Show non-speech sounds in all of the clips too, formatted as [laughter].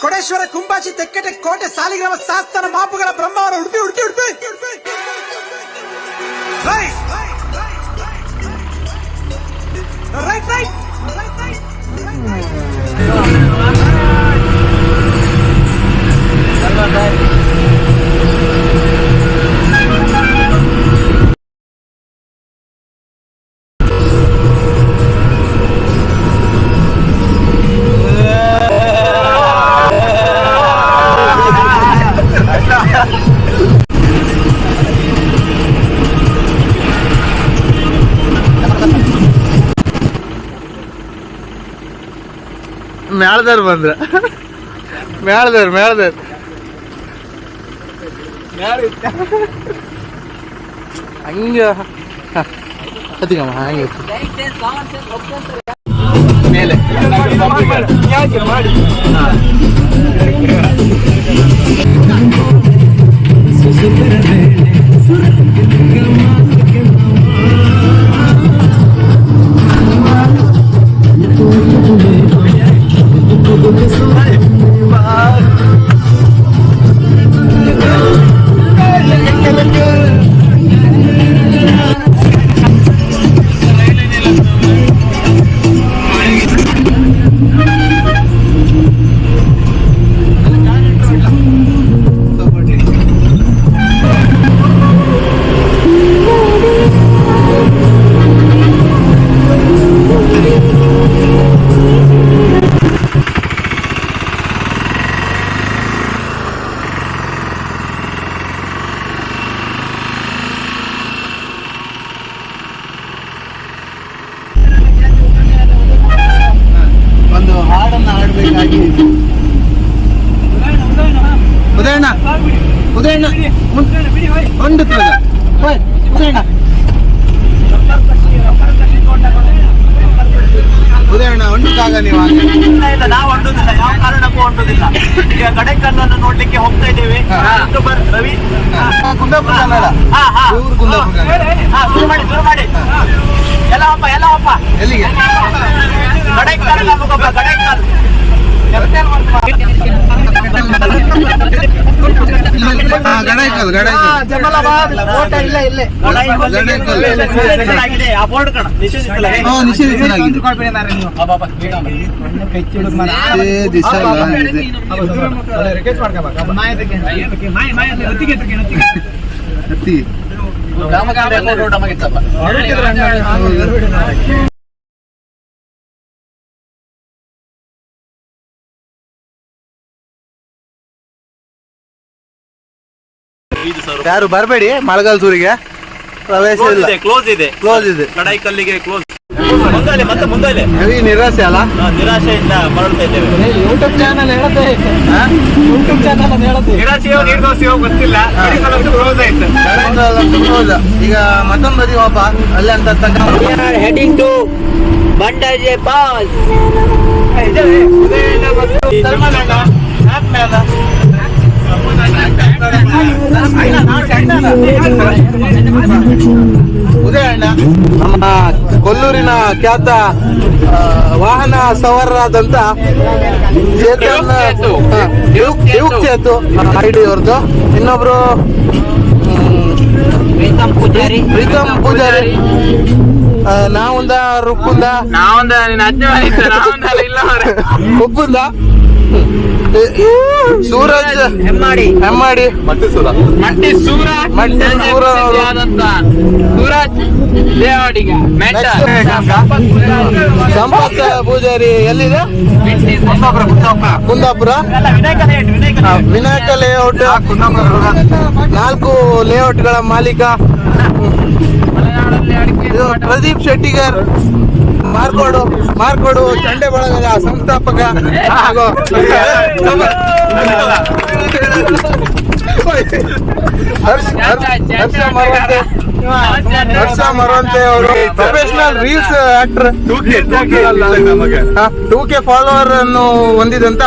ಕೊಡೇಶ್ವರ ಕುಂಬಾಚಿ ತೆಕ್ಕಟೆ ಕೋಟೆ Saligrama ಶಾಸ್ತಾನ ಮಾಪುಗಳ Brahmavara Udupi Udupi Udupi Udupi right right right ಮ್ಯಾಳ್ದವ್ರು ಬಂದ್ರ ಮ್ಯಾಳ್ದವ್ರು ಮ್ಯಾಳ್ದವ್ರು ಹಂಗ ಹತ್ತಿಗಮ್ಮ ಹಂಗೆ ಮೇಲೆ ಒಂದು ಕನ್ನಡ ಇವ್ರು ಕುಂದಾಪುರ ಹಾ ಶುರು ಮಾಡಿ ಶುರು ಮಾಡಿ. ಎಲ್ಲ ಅಪ್ಪ ಎಲ್ಲ ಅಪ್ಪ ಎಲ್ಲಿಗೆ ನಮಗೊಬ್ಬ ಗಡಾಯ್ಕಲ್ ಗಡಾಯ್ಕಲ್. ಆಗಿದೆ ಆ ಬೋರ್ಡ್ ಕಣ. ನಿಷೇಧಿಸಲಾಗಿದೆ. ಹಾ ನಿಷೇಧಿಸಲಾಗಿದೆ. ಏ ದಿಸ ಅಲ್ಲ ಇದೆ. ಹತ್ತಿ. ಯಾರು ಬರಬೇಡಿ ಮಳೆಗಾಲಸೂರಿಗೆ ಪ್ರವೇಶ ಕ್ಲೋಸ್ ಇಲ್ಲ ಇದೆ ಕ್ಲೋಸ್ ಇದೆ. ಕ್ಲೋಸ್ ಇದೆ. ಕಡಾಯಿಕಲ್ಲಿಗೆ ಕ್ಲೋಸ್ ಮುಂದಲೆ ಮತ್ತೆ ಮುಂದೆ ಹೆವಿ ನಿರಾಸೆ ಅಲ್ಲ? ನಿರಾಶೆಯಿಂದ ಮರಳ್ತಾ ಇದ್ದೇವೆ. ಯೂಟ್ಯೂಬ್ ಚಾನಲ್ ಹೇಳುತ್ತೆ. ಯೂಟ್ಯೂಬ್ ಚಾನಲ್ ಹೇಳುತ್ತೆ. ನಿರಾಶೆಯೋ ನಿರ್ದೋಷೆಯೋ ಗೊತ್ತಿಲ್ಲ. ಕ್ಲೋಸ್ ಆಯ್ತು. ಹೌದಾ ಈಗ ಮತ್ತೊಂದು ಬದಿ ಹೋಪ ಅಲ್ಲಿ ಅಂತ ಹೆಡಿಂಗ್ ಟು ಬಂಡಾಜೆ ಪಾಸ್ ಉದಯಣ್ಣ ನಮ್ಮ ಕೊಲ್ಲೂರಿನ ಖ್ಯಾತ ವಾಹನ ಸವಾರರಾದಂತ ಚೇತನ್ ಚೇತು ಐಡಿ ಅವ್ರದ್ದು. ಇನ್ನೊಬ್ರು ಪ್ರೀತಮ್ ಪೂಜಾರಿ. ಪ್ರೀತಮ್ ಪೂಜಾರಿ. ನಾವುಂದ ರುಕ್ಕುಂದ. ನಾವೊಂದ ನಿನ್ನ ಸೂರಜ್ ಹೆಮ್ಮಾಡಿ ಹೆಮ್ಮಾಡಿ ಮಟ್ಟಿ ಸೂರ. ಮಟ್ಟಿ ಸೂರ. ಮಟ್ಟಿ ಸೂರ ಸೂರಜ್ ದೇವಾಡಿಗ. ಸಂಪತ್ ಪೂಜಾರಿ. ಎಲ್ಲಿದೆ? ಕುಂದಾಪುರ ವಿನಾಯಕ ಲೇಔಟ್ ನಾಲ್ಕು ಲೇಔಟ್ಗಳ ಮಾಲೀಕ. ಇದು ಪ್ರದೀಪ್ ಶೆಟ್ಟಿಗರ್. ಮಾರ್ಕೋಡು ಮಾರ್ಕೋಡು ಚಂಡೆ ಬಳಗದ ಸಂಸ್ಥಾಪಕ ಹಾಗೂ ಹರ್ಷ ಮರವಂತೆ ಅವರು professional reels actor two K follower ಅನ್ನು ಹೊಂದಿದಂತ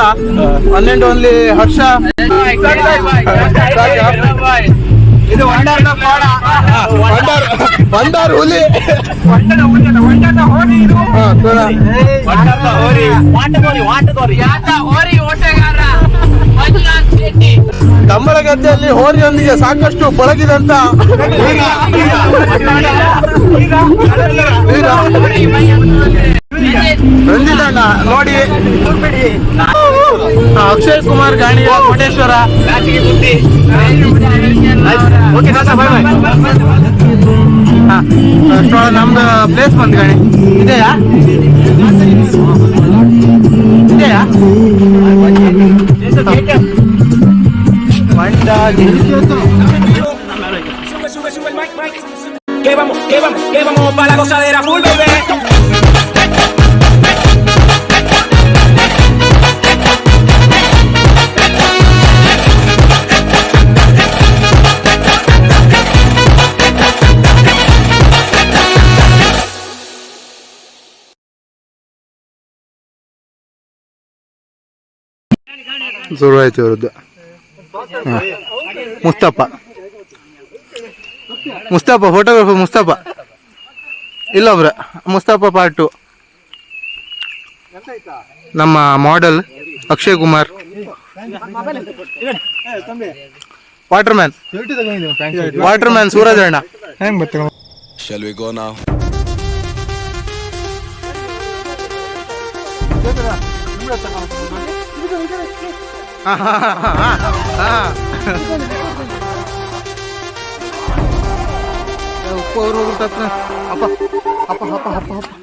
ಹನ್ನೆರಡು ಓನ್ಲಿ ಹರ್ಷ. ಇದು ವಂಡರ್ನ ಕೋಣ ಹುಲಿ ವಂಡರ್ನ ಹೋರಿ ಇದು ಹಾ, ಕೋಣ. ವಂಡರ್ನ ಹೋರಿ ವಾಟಗೋರಿ ವಾಟಗೋರಿ ಯಾತ ಹೋರಿ ಓಟಗಾರ ಕಂಬಳ ಗದ್ದೆಯಲ್ಲಿ ಹೋರಿಯೊಂದಿಗೆ ಸಾಕಷ್ಟು ಬಳಗಿದಂತ ರಂಜಿತಣ್ಣ ನೋಡಿ ಅಕ್ಷಯ್ ಕುಮಾರ್ ಗಾಣಿ ಕೋಟೇಶ್ವರ. ನಮ್ದು ಪ್ಲೇಸ್ ಬಂದ್ ಗಾಣಿ. ಇದೆಯಾ? ಇದೆಯಾ? Que vamos, que vamos, que vamos para la gozadera full, baby. ಶುರು ಮುಸ್ತಪ್ಪ ಮುಸ್ತಪ್ಪ ಹಾ. ಮುಸ್ತಫಾ. ಮುಸ್ತಫಾ ಫೋಟೋಗ್ರಾಫರ್ ಮುಸ್ತಫಾ. ಇಲ್ಲೊಬ್ರ ಮುಸ್ತಫಾ ಪಾರ್ಟ್ ಟು ನಮ್ಮ model Akshay Kumar. Water man water man Suraj ಅಣ್ಣ ಹೆಂಗ್ now? ಹಾ, ಹಾ, ಹಾ, ಹಾ, ಹಾ. ಏ, ಉಪ್ಪು ಅವ್ರು ಹೋಗ್ಬಿಡ್ತಾರೆ. ಅಪ್ಪ ಅಪ್ಪ ಅಪ್ಪ ಅಪ್ಪ ಅಪ್ಪ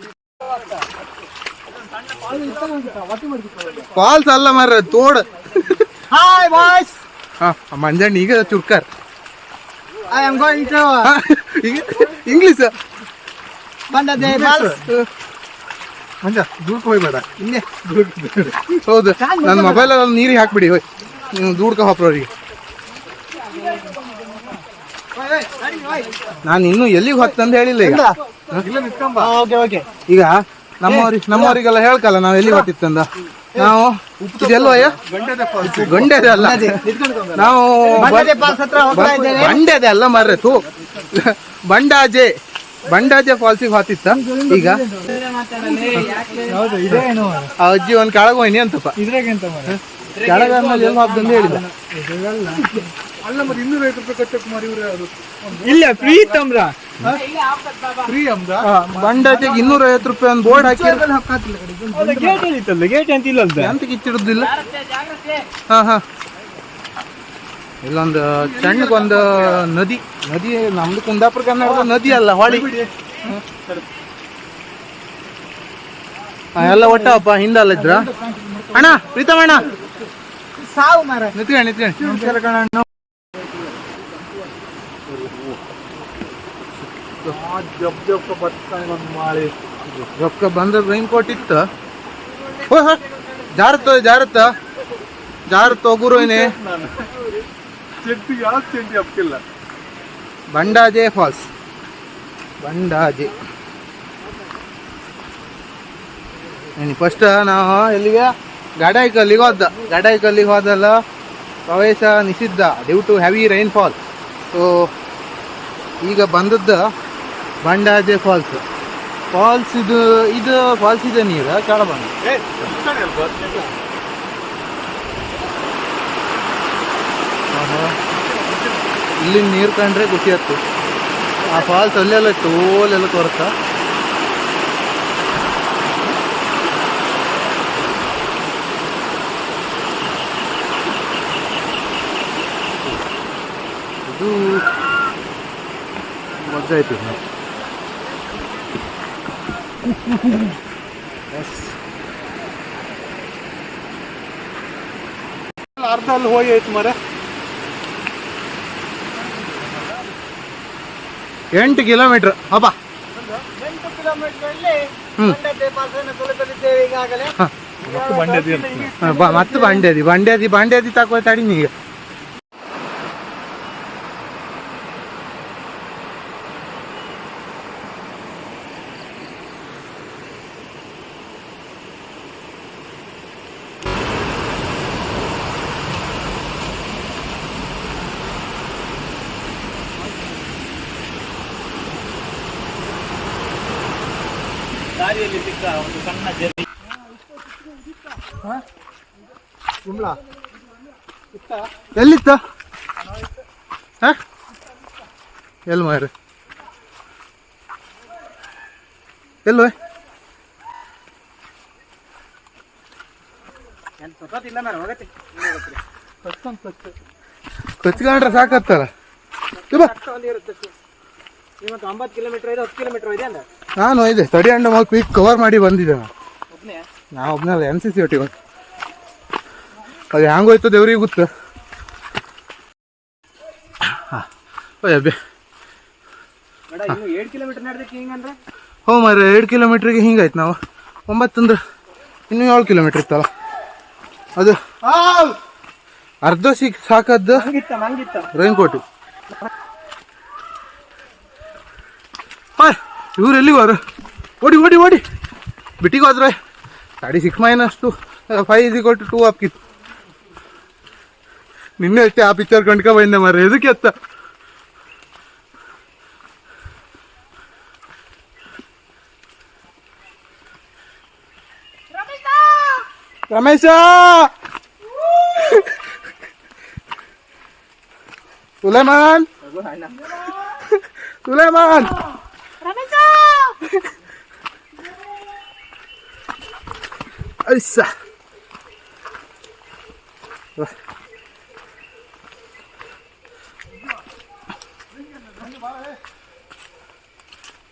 ಫಾಲ್ಸ್ ಅಲ್ಲ ಮರ ತೋಡ್ ಹಾಯ್ ಬಾಯ್ಸ್ ಹಾ ಮಂಜಣ್ಣ ಈಗ ಚುರ್ಕರ್ I am going to English ಬಂದದೆ ಬಾಲ್ಸ್ ಮಂಜ ದೂಡ್ಕ ಹೋಗ್ಬೇಡ ಇನ್ನೇ ಹೌದು ನನ್ನ ಮೊಬೈಲ್ ಅಲ್ಲಿ ನೀರಿಗೆ ಹಾಕ್ಬಿಡಿ ಹೋಯ್. ನೀವು ದೂಡ್ಕ ಹಾಪ್ರವ್ರಿಗೆ ನಾನು ಇನ್ನು ಎಲ್ಲಿಗೆ ಹೊತ್ತಂತ ಹೇಳಿಲ್ಲ ಈಗ. ಈಗ ನಮ್ಮವ್ರಿಗೆ ನಮ್ಮವರಿಗೆಲ್ಲ ಹೇಳ್ಕಲ್ಲ ನಾವು ಎಲ್ಲಿ ಹೊತ್ತಿತ್ತಂದ ನಾವು ಇದೆಲ್ಲೋ ಅಯ್ಯ. ಗಂಡೆದೆ ಅಲ್ಲ. ನಾವು ಬಂಡೆದೆ ಅಲ್ಲ ಮಾರ್ರೆ ತೂ ಬಂಡಾಜೆ. ಬಂಡಾಜೆ ಫಾಲ್ಸಿಗೆ ಹಾತಿತ್ತ? ಈಗ? ಆ ಅಜ್ಜಿ ಒಂದ್ ಕೆಳಗೆ ಹೋಯ್ನಿ ಅಂತಪ್ಪ. ಕೆಳಗ ಎಲ್ಲ ಹೇಳಿದ. ಇಲ್ಲ ಫ್ರೀ ತಮ್ರ ಬಂಡಾಜೆಗೆ ಇನ್ನೂರ ಐವತ್ತು ರೂಪಾಯಿ ಒಂದು ಬೋರ್ಡ್ ಹಾಕಿ ಗೇಟ್ ಗೇಟ್ ಅಂತ ಇಲ್ಲ ಅಂತ ಕಿಚ್ಚಿಡುದಿಲ್ಲ ಹಾ ಹಾ. ಇಲ್ಲೊಂದು ಸಣ್ಣಗೊಂದು ನದಿ ನದಿ ನಮ್ದು ಕುಂದಾಪುರ ಕನ್ನಡದ ನದಿ ಅಲ್ಲ ಹೊಳಿ. ಎಲ್ಲ ಒಟ್ಟಪ್ಪ ಹಿಂದಲ್ಲ ಇದ್ರ? ಅಣ್ಣ ಪ್ರೀತಮ್ ಅಣ್ಣ. ಸಾವು ಮಾರ ನಿತ್ಕೊಂಡ್ ನಿತ್ಕೊಂಡು ರೊಕ್ಕ ಬಂದ ರೈನ್ ಕೋಟ್ ಇತ್ತು? ಜಾರತ್ತ ಜಾರತ್ತ ಜಾರತ್ತ ಹೋಗುರೋಯ್ನೆ ಬಂಡಾಜೆ ಫಾಲ್ಸ್. ಬಂಡಾಜೆ. ಫಸ್ಟ್ ನಾವು ಎಲ್ಲಿಗೆ ಗಡಾಯಿಕಲ್ಲಿಗೆ ಹೋದ ಗಡಾಯಿಕಲ್ಲಿಗೆ ಹೋದಲ್ಲ ಪ್ರವೇಶ ನಿಷಿದ್ಧ due to heavy rainfall so ಈಗ ಬಂದದ್ದು ಬಂಡಾಜೆ ಫಾಲ್ಸ್. ಫಾಲ್ಸ್ ಇದು ಇದು ಫಾಲ್ಸ್ ಇದೆ ನೀರು ಕೆಳ ಬಂದ ಇಲ್ಲಿ ನೀರು ಕಂಡ್ರೆ ಆಯ್ತು. ಆ ಫಾಲ್ಸ್ ಅಲ್ಲೆಲ್ಲ ಇತ್ತು ಓಲೆಲ್ಲ ತೋರುತ್ತಾ ಇದು ಮಜಾ ಆಯ್ತು ಅರ್ಧ ಅಲ್ಲಿ ಹೋಗಿ ಆಯ್ತು ಮರ ಎಂಟು ಕಿಲೋಮೀಟರ್. ಅಪ್ಪ ಎಂಟು ಕಿಲೋಮೀಟರ್ ಅಲ್ಲಿ ಬಂಡೆದಿ ಬಂಡೆದಿ ಫಾಲ್ಸ್ ಅನ್ನು ತಲುಪಲಿದ್ದೇವೆ ಈಗಾಗಲೇ ಹ, ಬ- ಮತ್ತೆ ಬಂಡ್ಯದಿ ಬಂಡ್ಯದಿ ಬಂಡ್ಯದಿ ತಕೋ ತಡಿ ನೀಗ ಎಲ್ಲಿತ್ತ? ಹಾಂ? ಎಲ್ಲಿ ಮಾರಿ ಎಲ್ಲೋ ಕಚ್ಕೊಂಡ್ರೆ ಸಾಕತ್ತಲ್ಲ. ಒಂಬತ್ತು ಕಿಲೋಮೀಟರ್ ಇದೆ ಹತ್ತು ಕಿಲೋಮೀಟರ್ ಇದೆ ಅಂದ ನಾನು ಇದೆ, ತಡಿ ಅಂಡ ಮಾಲ್ ಕ್ವಿಕ್ ಕವರ್ ಮಾಡಿ ಬಂದಿದ್ದೆ ನಾನು. ನಾ ಒಬ್ಬನಲ್ಲ ಎನ್ ಸಿ ಸಿ ಒಟ್ಟಿಗೆ ಅದು ಹೆಂಗೋಯ್ತು ದೇವ್ರಿಗೆ ಗೊತ್ತು ಹಾಂ ಅಬ್ಬೆ ಬೇಡ ಇನ್ನು ಏಳು ಕಿಲೋಮೀಟರ್ ನಡೆದಕ್ಕೆ ಹಿಂಗಂದ್ರೆ ಹೋ ಮರ ಎರಡು ಕಿಲೋಮೀಟ್ರಿಗೆ ಹಿಂಗಾಯ್ತು ನಾವು. ಒಂಬತ್ತಂದ್ರೆ ಇನ್ನು ಏಳು ಕಿಲೋಮೀಟ್ರ್ ಇತ್ತಲ್ಲ. ಅದು ಅರ್ಧ ಸಿಕ್ ಸಾಕದ್ದು ರೈನ್ಕೋಟು ಹಾಯ್ ಇವ್ರು ಎಲ್ಲಿಗೋರು ಓಡಿ ಓಡಿ ಓಡಿ. ಬಿಟ್ಟಿಗೆ ಹೋದ್ರೆ. ಗಾಡಿ six minus five is equal to two ಕಿತ್ತು. ನಿನ್ನೆ ಅಷ್ಟೇ ಆ ಪಿಕ್ಚರ್ ಕಂಡ್ಕೊ ಬಂದೆ ಮರ ಎದಕ್ಕೆ ಎತ್ತ? ರಮೇಶ ಸುಲೇಮಾನ್ ಸುಲೇಮಾನ್ ಐಸ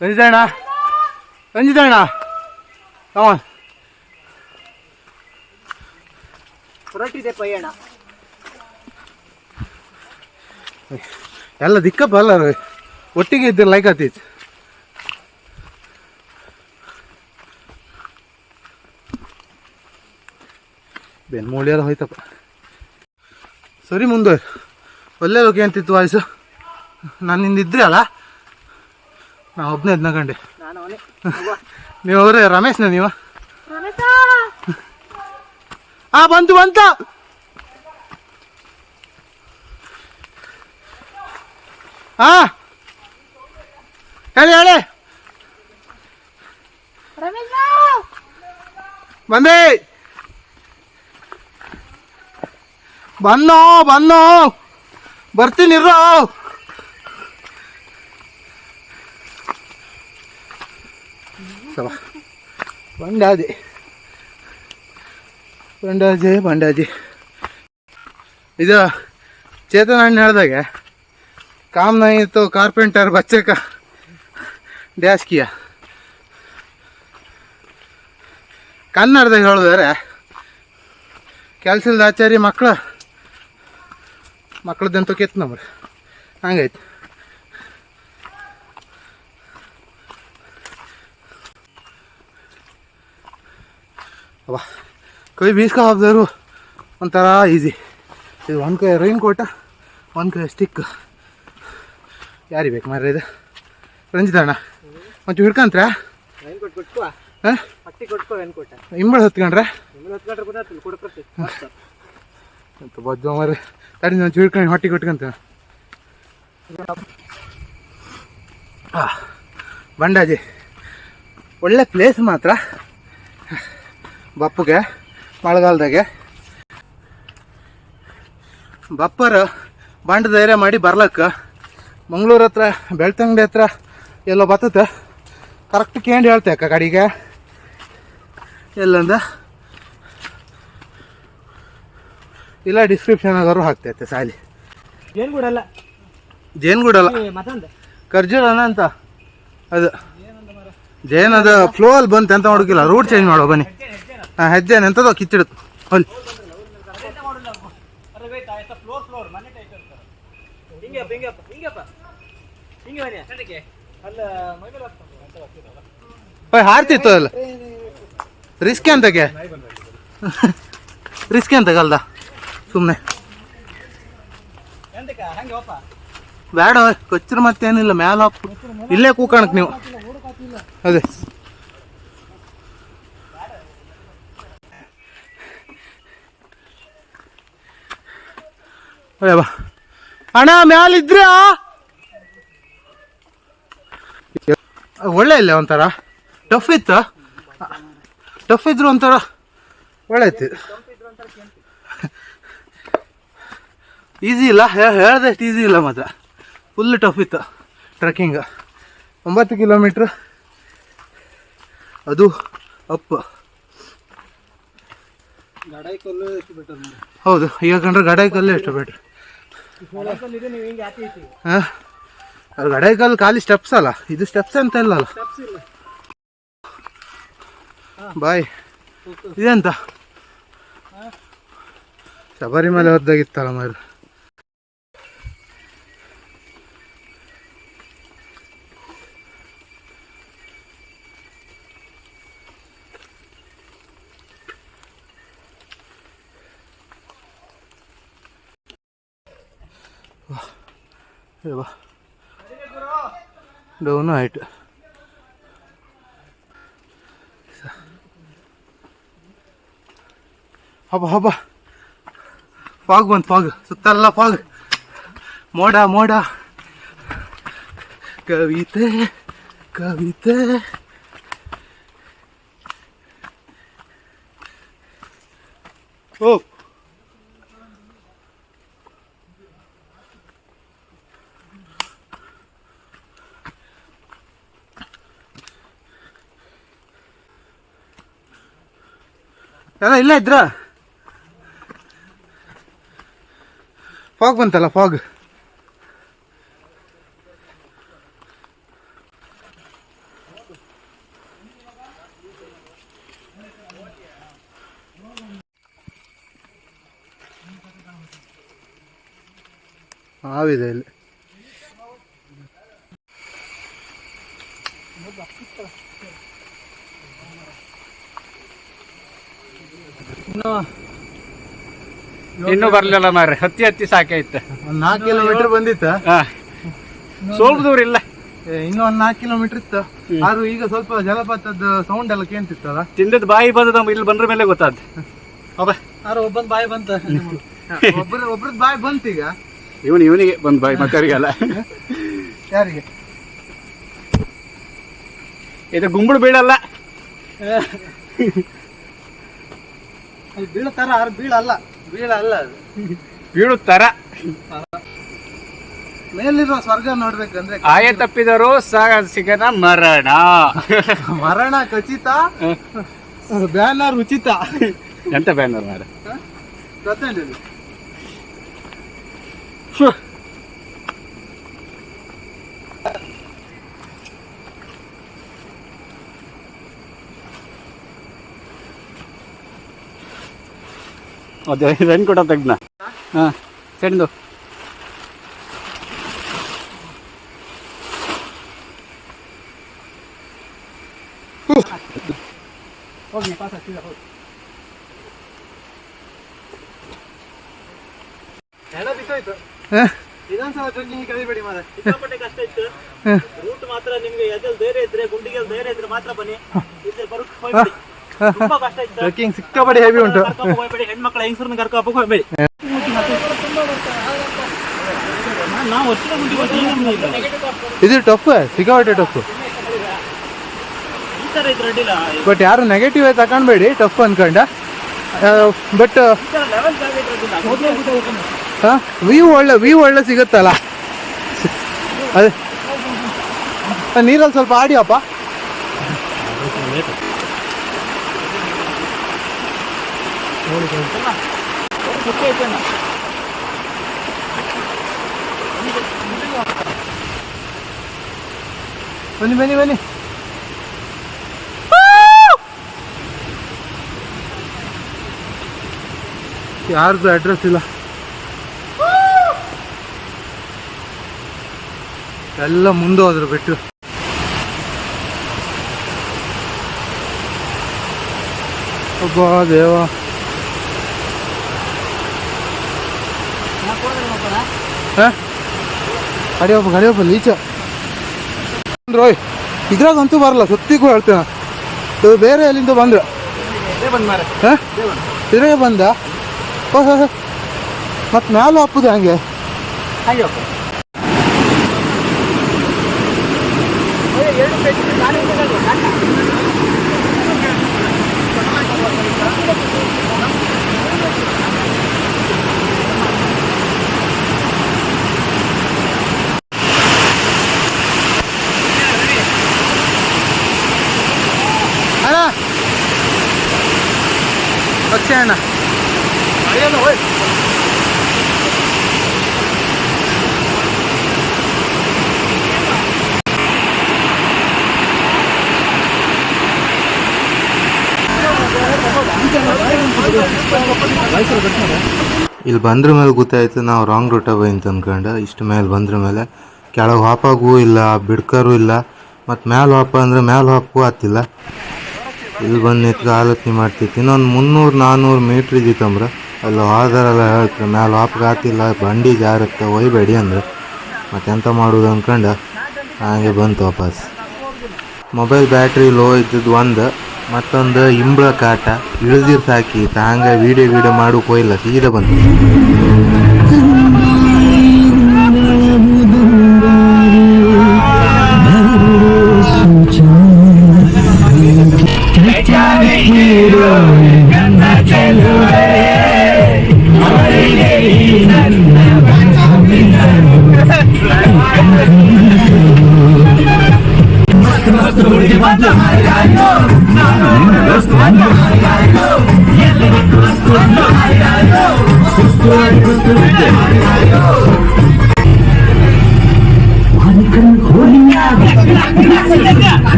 ರಂಜಿತಣ್ಣ ರಂಜಿತಣ್ಣ ಕಮಾನ್ ಹೊರಟಿದೆ ಪಯಣ ಎಲ್ಲ ದಿಕ್ಕಪ್ಪ ಅಲ್ಲ ರೀ. ಒಟ್ಟಿಗೆ ಇದ್ದರೆ ಲೈಕ್ ಆತೈತಿ ಬೆನ್ಮೂಳಿ ಎಲ್ಲ ಹೋಯ್ತಪ್ಪ. ಸರಿ ಮುಂದೆ ಒಳ್ಳೆ ಲೋಕೆ ಅಂತಿತ್ತು ವಾಯ್ಸು. ನಾನು ಇದ್ರಿ ಅಲ್ಲ? ನಾ ಒಬ್ಬನೇ ಇದ್ನ ಕಂಡೆ. [laughs] ನೀವು ಅವರೇ ರಮೇಶ್ನ ನೀವು? ಆ ಬಂತು ಬಂತ ಹಾ ಹೇಳಿ ಹೇಳಿ ಬಂದೆ ಬನ್ನೋ ಬನ್ನೋ ಬರ್ತೀನಿ ಇರೋ ಪಂಡಾಜಿ ಪಂಡಾಜಿ. ಇದು ಚೇತನ ಅಣ್ಣ ಹೇಳ್ದಾಗೆ ಕಾಮ್ನ ಇತ್ತು, ಕಾರ್ಪೆಂಟರ್, ಬಚ್ಚಕ, ಡ್ಯಾಸ್ಕಿಯ. ಕನ್ನಡದಾಗ ಹೇಳಿದ್ರೆ ಕೆಲಸದ ಆಚಾರಿ ಮಕ್ಕಳು ಮಕ್ಕಳದ್ದಂತೂ ಕೆತ್ತ ನಮ್ರಿ. ಹಂಗಾಯ್ತು ಅವ ಕೈ ಬೀಸ್ಕೊ ಹಾಕ್ದವರು ಒಂಥರ ಈಸಿ ಇದು ಒಂದು ಕೈ ರೈನ್ ಕೋಟ ಒಂದು ಕೈ ಸ್ಟಿಕ್ ಯಾರಿಗೆ ಬೇಕು ಮಾರ ಇದು? ರಂಜಿತ ಅಣ್ಣ ಮತ್ತೆ ಹಿಡ್ಕಂತ್ರ? ಹಿಂಬಳ ಹತ್ಕೊಂಡ್ರೆ ಬಜ್ಜು ಮಾರ್ರೆ. ತಡಿ ನಾನು ಹಿಡ್ಕೊಂಡು ಹೊಟ್ಟೆ ಕೊಟ್ಕೊಂತ. ಬಂಡಾಜಿ. ಒಳ್ಳೆ ಪ್ಲೇಸ್ ಮಾತ್ರ. ಬಪ್ಪಗೆ. ಮಳೆಗಾಲದಾಗೆ. ಬಪ್ಪರ ಬಂಡ ಧೈರ್ಯ ಮಾಡಿ ಬರ್ಲಕ್ಕ. ಮಂಗಳೂರು ಹತ್ರ ಬೆಳ್ತಂಗಡಿ ಹತ್ರ ಎಲ್ಲೋ ಬತ್ತದ ಕರೆಕ್ಟ್ ಕೇಂದ್ರ ಹೇಳ್ತೆ ಅಕ್ಕ ಕಡೆಗೆ ಎಲ್ಲಂದ? ಇಲ್ಲ ಡಿಸ್ಕ್ರಿಪ್ಷನ್ ಆಗೋರು ಹಾಕ್ತೈತೆ ಸಾಲಿ. ಜೇನ್ಗೂಡಲ್ಲ. ಜೇನ್ಗೂಡಲ್ಲ. ಖರ್ಜೂರ ಖರ್ಜೂರನ ಅಂತ. ಅದು. ಜೇನ್ ಅದು ಫ್ಲೋ ಅಲ್ಲಿ ಬಂತು ಅಂತ ಹುಡುಕಿಲ್ಲ ರೂಟ್ ಚೇಂಜ್ ಮಾಡೋ ಬನ್ನಿ. ಹಾಂ ಹೆಜ್ಜೆ ಎಂಥದೋ ಮೈಮೇಲೆ ಓಯ್ ಹಾರ್ತಿತ್ತು ಅಲ್ಲ. ರಿಸ್ಕ್ ಅಂತಗೆ ರಿಸ್ಕ್ ಅಂತ ಕಲ್ದ ಸುಮ್ಮನೆ ಬೇಡ ಕೊಚ್ಚರು ಮತ್ತೇನಿಲ್ಲ, ಮ್ಯಾಲ ಇಲ್ಲೇ ಕೂಕಣಕ್ ನೀವು. ಅದೇ. ಅಯ್ಯ ಬಾ ಅಣ್ಣ ಮ್ಯಾಲಿದ್ರೆ ಒಳ್ಳೆ ಇಲ್ಲ ಒಂಥರ. ಟಫ್ ಇತ್ತು. ಟಫ್ ಇದ್ರು ಒಂಥರ ಒಳ್ಳೆ ಇತ್ತು ಈಸಿ ಇಲ್ಲ ಹೇಳ್ದಷ್ಟು ಈಸಿ ಇಲ್ಲ ಮಾತ್ರ. ಫುಲ್ ಟಫ್ ಇತ್ತು ಟ್ರೆಕ್ಕಿಂಗ್ ಒಂಬತ್ತು ಕಿಲೋಮೀಟ್ರ್ ಅದು ಅಪ್ಪ ಗಡಾಯಿ ಕಲ್ಲು ಎಷ್ಟು ಬೆಟರ್ ಹೌದು ಈಗ ಕಂಡ್ರೆ ಗಡಾಯಿಕಲ್ಲೇ ಎಷ್ಟು ಬೆಟ್ರ್ ಹಾಂ. ಗಡಾಯಿಕಲ್ಲು ಖಾಲಿ ಸ್ಟೆಪ್ಸ್ ಅಲ್ಲ. ಇದು ಸ್ಟೆಪ್ಸ್ ಅಂತ ಇಲ್ಲ ಅಲ್ಲ? ಬಾಯ್. ಇದೆಂತ? ಶಬರಿಮಲೆ ಹೊದ್ದಾಗಿತ್ತಲ್ಲ ಮಾರು ಬಾ ಡೌನು ಆಯ್ತು ಹಬ್ಬ ಹಬ್ಬ ಫಾಗ್ ಬಂತು ಫಾಗ್ ಸುತ್ತಲ್ಲ ಫಾಗ್ ಮೋಡ ಮೋಡ ಕವಿತೆ ಕವಿತೆ ಓ ಎಲ್ಲ ಇಲ್ಲ ಇದ್ರ. ಫಾಗ್ ಬಂತಲ್ಲ ಫಾಗ್ ಹಾವಿದೆ ಇಲ್ಲಿ ಇನ್ನೂ ಬರ್ಲಿಲ್ಲ ಮಾರ್ರೆ. ಹತ್ತಿ ಹತ್ತಿ ಸಾಕಾಯ್ತು ಒಂದ್ ನಾಲ್ಕು ಕಿಲೋಮೀಟರ್ ಬಂದಿತ್ತ? ಸ್ವಲ್ಪ ದೂರ ಇಲ್ಲ. ಇನ್ನು ಒಂದ್ ನಾಲ್ಕು ಕಿಲೋಮೀಟರ್ ಇತ್ತು. ಆದ್ರೂ ಈಗ ಸ್ವಲ್ಪ ಜಲಪಾತದ ಸೌಂಡ್ ಎಲ್ಲ ಕೇಳ್ತಿತ್ತಲ್ಲ? ತಿಂದದ್ ಬಾಯಿ ಬಂದದ ನಮ್ಗೆ ಇಲ್ಲಿ ಬಂದ್ರ ಮೇಲೆ ಗೊತ್ತಾದ್ ಆದ್ರೆ ಒಬ್ಬನ್ ಬಾಯಿ ಬಂತ. ಒಬ್ರ ಒಬ್ರದ್ ಬಾಯಿ ಬಂತ ಈಗ. ಇವನು ಇವನಿಗೆ ಬಂದ್ ಬಾಯಿ ಮತ್ತವರಿಗೆಲ್ಲ. ಯಾರಿಗೆ? ಇದು ಗುಂಬಳು ಬೀಳಲ್ಲ. ಬೀಳತಾರ ಆದ್ರೆ ಬೀಳಲ್ಲ. ಬೀಳಲ್ಲ ಅದು. ಬೀಳುತ್ತಾರ ಮೇಲಿರುವ ಸ್ವರ್ಗ ನೋಡ್ಬೇಕಂದ್ರೆ ಆಯ ತಪ್ಪಿದರು ಸಿಗದ ಮರಣ. ಮರಣ ಖಚಿತ ಬ್ಯಾನರ್ ಉಚಿತ. ಎಂತ ಬ್ಯಾನರ್ ಮಾರ? ಗೊತ್ತೇನಿಲ್ಲ ಅದೇ ರೈನ್ ಕೂಡ ತೆಗ್ನ ಹಾ ಚೆಂಡು ಹೋಗಿ ಪಾಸ್ ಆಗ್ತಿದೆ ಹೋಗಿ. ಎಲ್ಲ ಬಿದ್ದೋಯ್ತು. ಇದೊಂದ್ಸಲ ಟ್ರೆಕ್ಕಿಂಗ್ ಕಲಿಬೇಡಿ ಮಾರ. ಸಿಕ್ಕಾಪಟ್ಟೆ ಕಷ್ಟ ಇತ್ತು. ರೂಟ್ ಮಾತ್ರ ನಿಮ್ಗೆ ಎದಲ್ಲಿ ಧೈರ್ಯ ಇದ್ರೆ ಗುಂಡಿಗೆ ಧೈರ್ಯ ಇದ್ರೆ ಮಾತ್ರ ಬನ್ನಿ. ಇದ್ರೆ ಬರೋಕ್ ಹೋಗ್ಬೇಡಿ. ಟ್ರೆಕ್ಕಿಂಗ್ ಸಿಕ್ಕಾಪಡಿ ಹೆವಿ ಉಂಟು. ಹೋಗ್ಬೇಡಿ ಹೆಣ್ಮಕ್ಳ ಹೆಂಗಸರನ್ನ ಹೋಗ್ಬೇಡಿ. ವರ್ಷದ ಗುಂಡಿಗೆ ಹೋಗ್ತೀವಿ ಇದು ಟಫ್ ಸಿಕ್ಕಾಪಟ್ಟೆ ಟಫ್ ಬಟ್ ಯಾರು ನೆಗೆಟಿವ್ ಆಗಿ ತಕೊಂಡ್ಬೇಡಿ ಟಫ್ ಅನ್ಕೊಂಡ. ಬಟ್ ವ್ಯೂ ಒಳ್ಳೆ ವ್ಯೂ ಒಳ್ಳೆ ಸಿಗುತ್ತಲ್ಲ? ಅದೇ. ನೀರಲ್ಲಿ ಸ್ವಲ್ಪ ಆಡಿಯಪ್ಪ. ಬನ್ನಿ ಬನ್ನಿ ಬನ್ನಿ. ಯಾರ್ದು ಅಡ್ರೆಸ್ ಇಲ್ಲ. ಎಲ್ಲ ಮುಂದೆ ಹೋದ್ರು ಬಿಟ್ಟು. ಒಬ್ಬ ದೇವ. ಹ? ಗಾಡಿ ಕಡಿಯಪ್ಪ ಲೀಚ ರೋಯ್ ಇದ್ರಾಗಂತೂ ಬರಲ್ಲ ಸುತ್ತಿಗೂ ಹೇಳ್ತೇನೆ. ಇದು ಬೇರೆ ಎಲ್ಲಿಂದ ಬಂದ್ರು. ಹ? ಇದ್ರಾಗೆ ಬಂದ ಓ ಮತ್ತೆ ಮ್ಯಾಲೂ ಹಪ್ಪುದು ಹಂಗೆ? ಹಾಗೆ ಅಕ್ಷಯ್ ಅಣ್ಣ ಇಲ್ಲಿ ಬಂದ್ರ ಮೇಲೆ ಗೊತ್ತಾಯ್ತು ನಾವು ರಾಂಗ್ ರೂಟ ಅಂತ ಅನ್ಕೊಂಡು ಇಷ್ಟು ಮೇಲೆ ಬಂದ್ರ ಮೇಲೆ ಕೆಳಗೆ ಹಾಪಾಗೂ ಇಲ್ಲ, ಬಿಡ್ಕರು ಇಲ್ಲ, ಮತ್ತು ಮ್ಯಾಲ ಹಾಪ ಅಂದ್ರೆ ಮ್ಯಾಲ ಹಾಪು ಆತಿಲ್ಲ. ಇಲ್ಲಿ ಬಂದು ನಿಂತ್ಕ ಆಲೋಚನೆ ಮಾಡ್ತಿತ್ತು ಇನ್ನೊಂದು ಮುನ್ನೂರು ನಾನ್ನೂರು ಮೀಟ್ರ್ ಇದ್ದಿತ್ತಂದ್ರೆ ಅಲ್ಲಿ ಎಲ್ಲ ಹೇಳ್ತಾರೆ, ಮ್ಯಾಲ ಹಾಪ್ಗೆ ಆತಿಲ್ಲ, ಬಂಡಿ ಜಾರತ್ತೆ, ಒಯ್ಬೇಡಿ ಅಂದ್ರೆ. ಮತ್ತೆ ಎಂತ ಮಾಡೋದು ಅಂದ್ಕೊಂಡು, ಹಾಗೆ ಬಂತು ವಾಪಸ್. ಮೊಬೈಲ್ ಬ್ಯಾಟ್ರಿ ಲೋ ಇದ್ದಿದ್ದು ಒಂದು. ಮತ್ತೊಂದು ಇಂಬ್ಳ ಕಾಟ ಇಳಿದಿರ್ ಸಾಕಿ ತಾಂಗ ವಿಡಿಯೋ ವಿಡಿಯೋ ಮಾಡು ಕೋಯಿಲ್ಲ ಸೀದಾ ಬಂತು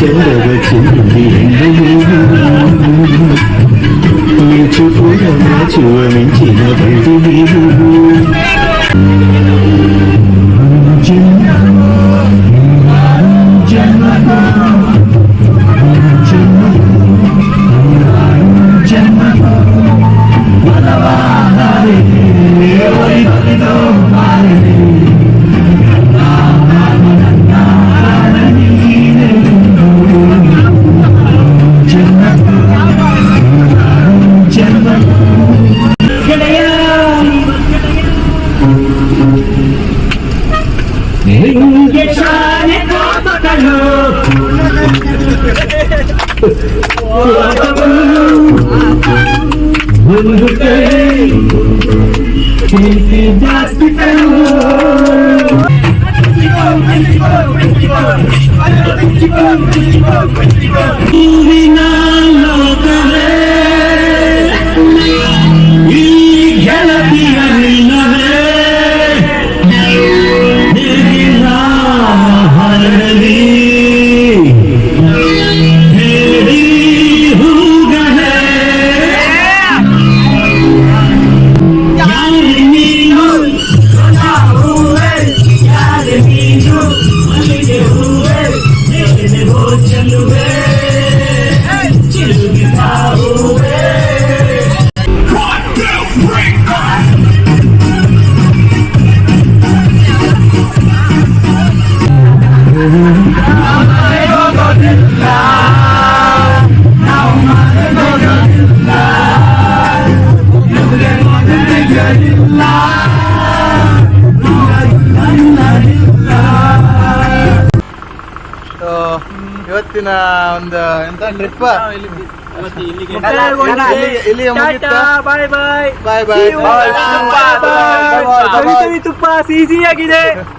ಚಂದದ 因为 [laughs] রিঙ্গে শানে কালো? কালো তুমি না লোক রে দিয়া ಟ್ರಿಪ್ ಬಾಯ್ ಬಾಯ್ ಬಾಯ್ ಬಾಯ್ ತುಪ್ಪ ಸಿಹಿಯಾಗಿದೆ